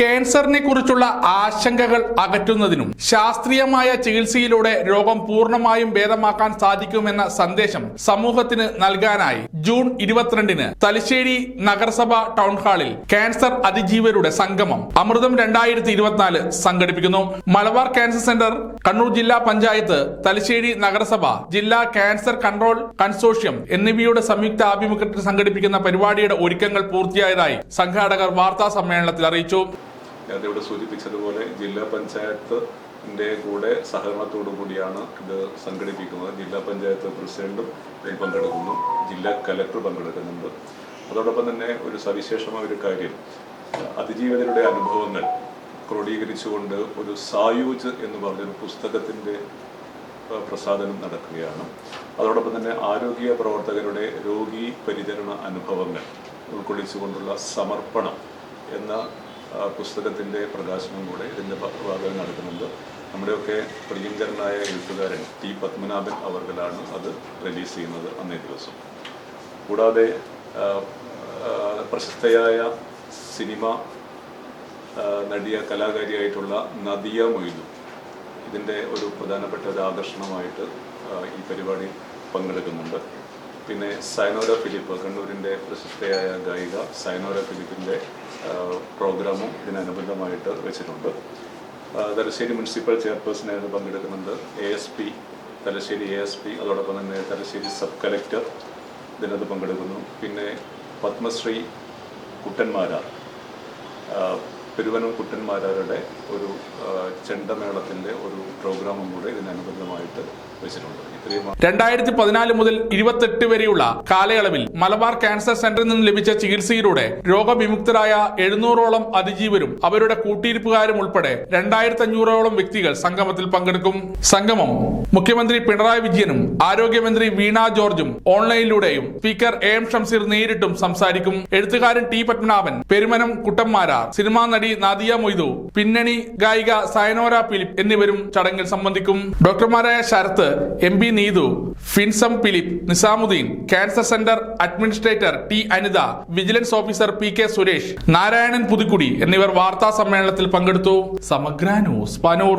ക്യാൻസറിനെ കുറിച്ചുള്ള ആശങ്കകൾ അകറ്റുന്നതിനും ശാസ്ത്രീയമായ ചികിത്സയിലൂടെ രോഗം പൂർണമായും ഭേദമാക്കാൻ സാധിക്കുമെന്ന സന്ദേശം സമൂഹത്തിന് നൽകാനായി ജൂൺ ഇരുപത്തിരണ്ടിന് തലശ്ശേരി നഗരസഭ ടൗൺ ഹാളിൽ ക്യാൻസർ അതിജീവരുടെ സംഗമം അമൃതം രണ്ടായിരത്തി ഇരുപത്തിനാല് സംഘടിപ്പിക്കുന്നു. മലബാർ ക്യാൻസർ സെന്റർ കണ്ണൂർ ജില്ലാ പഞ്ചായത്ത് തലശ്ശേരി നഗരസഭ ജില്ലാ ക്യാൻസർ കൺട്രോൾ കൺസോഷ്യം എന്നിവയുടെ സംയുക്ത ആഭിമുഖ്യത്തിൽ സംഘടിപ്പിക്കുന്ന പരിപാടിയുടെ ഒരുക്കങ്ങൾ പൂർത്തിയായതായി സംഘാടകർ വാർത്താ സമ്മേളനത്തിൽ അറിയിച്ചു. നേരത്തെ ഇവിടെ സൂചിപ്പിച്ചതുപോലെ ജില്ലാ പഞ്ചായത്തിന്റെ കൂടെ സഹകരണത്തോടു കൂടിയാണ് ഇത് സംഘടിപ്പിക്കുന്നത്. ജില്ലാ പഞ്ചായത്ത് പ്രസിഡന്റും ഇതിൽ പങ്കെടുക്കുന്നു. ജില്ലാ കലക്ടർ പങ്കെടുക്കുന്നുണ്ട്. അതോടൊപ്പം തന്നെ ഒരു സവിശേഷമായ ഒരു കാര്യം. അതിജീവിതരുടെ അനുഭവങ്ങൾ ക്രോഡീകരിച്ചുകൊണ്ട് ഒരു സായൂജ് എന്ന് പറഞ്ഞൊരു പുസ്തകത്തിന്റെ പ്രസാദനം നടക്കുകയാണ്. അതോടൊപ്പം തന്നെ ആരോഗ്യ പ്രവർത്തകരുടെ രോഗി പരിചരണ അനുഭവങ്ങൾ ഉൾക്കൊള്ളിച്ചുകൊണ്ടുള്ള സമർപ്പണം എന്ന ആ, പുസ്തകത്തിന്റെ പ്രകാശനം കൂടെ ഇതിന്റെ ഭാഗം നടക്കുന്നുണ്ട്. നമ്മുടെയൊക്കെ പ്രിയങ്കരനായ എഴുത്തുകാരൻ ടി പത്മനാഭൻ അവർകളാണ് അത് റിലീസ് ചെയ്യുന്നത് അന്നേ ദിവസം. കൂടാതെ പ്രശസ്തയായ സിനിമ നടിയ കലാകാരിയായിട്ടുള്ള നദിയ മൊയ്തു. ഇതിന്റെ ഒരു പ്രധാനപ്പെട്ട ഒരു ആകർഷണമായിട്ട് ഈ പരിപാടി പങ്കെടുക്കുന്നുണ്ട്. പിന്നെ സൈനോര ഫിലിപ്പ് കണ്ണൂരിന്റെ പ്രശസ്തയായ ഗായിക സൈനോര ഫിലിപ്പിന്റെ പ്രോഗ്രാമും ഇതിനനുബന്ധമായിട്ട് വെച്ചിട്ടുണ്ട്. തലശ്ശേരി മുനിസിപ്പൽ ചെയർപേഴ്സണായിരുന്നു പങ്കെടുക്കുന്നുണ്ട് A S P Thalassery A S P അതോടൊപ്പം തന്നെ തലശ്ശേരി സബ് കലക്ടർ ഇതിനകത്ത് പങ്കെടുക്കുന്നു. പിന്നെ പത്മശ്രീ കുട്ടന്മാരാർ പെരുവനം കുട്ടന്മാരാരുടെ ഒരു ചെണ്ടമേളത്തിന്റെ ഒരു പ്രോഗ്രാമും കൂടെ ഇതിനനുബന്ധമായിട്ട് വെച്ചിട്ടുണ്ട്. രണ്ടായിരത്തി പതിനാല് മുതൽ ഇരുപത്തെട്ട് വരെയുള്ള കാലയളവിൽ മലബാർ ക്യാൻസർ സെന്ററിൽ നിന്ന് ലഭിച്ച ചികിത്സയിലൂടെ രോഗവിമുക്തരായ എഴുന്നൂറോളം അതിജീവരും അവരുടെ കൂട്ടിയിരിപ്പുകാരും ഉൾപ്പെടെ രണ്ടായിരത്തി അഞ്ഞൂറോളം വ്യക്തികൾ സംഗമത്തിൽ പങ്കെടുക്കും. സംഗമം മുഖ്യമന്ത്രി പിണറായി വിജയനും ആരോഗ്യമന്ത്രി വീണ ജോർജും ഓൺലൈനിലൂടെയും സ്പീക്കർ എ എം ഷംസീർ നേരിട്ടും സംസാരിക്കും. എഴുത്തുകാരൻ ടി പത്മനാഭൻ പെരുമനം കുട്ടന്മാരാർ സിനിമാ നടി നാദിയ മൊയ്തു പിന്നണി ഗായിക സയനോര ഫിലിപ്പ് എന്നിവരും ചടങ്ങിൽ സംബന്ധിക്കും. ഡോക്ടർമാരായ Sarath M B Neethu Finsam Philip Nizamuddin cancer centre administrator T Anitha vigilance officer P K Suresh Narayanan Puthukkudi എന്നിവർ വാർത്താ സമ്മേളനത്തിൽ പങ്കെടുത്തു. സമഗ്ര ന്യൂസ് പനൂർ.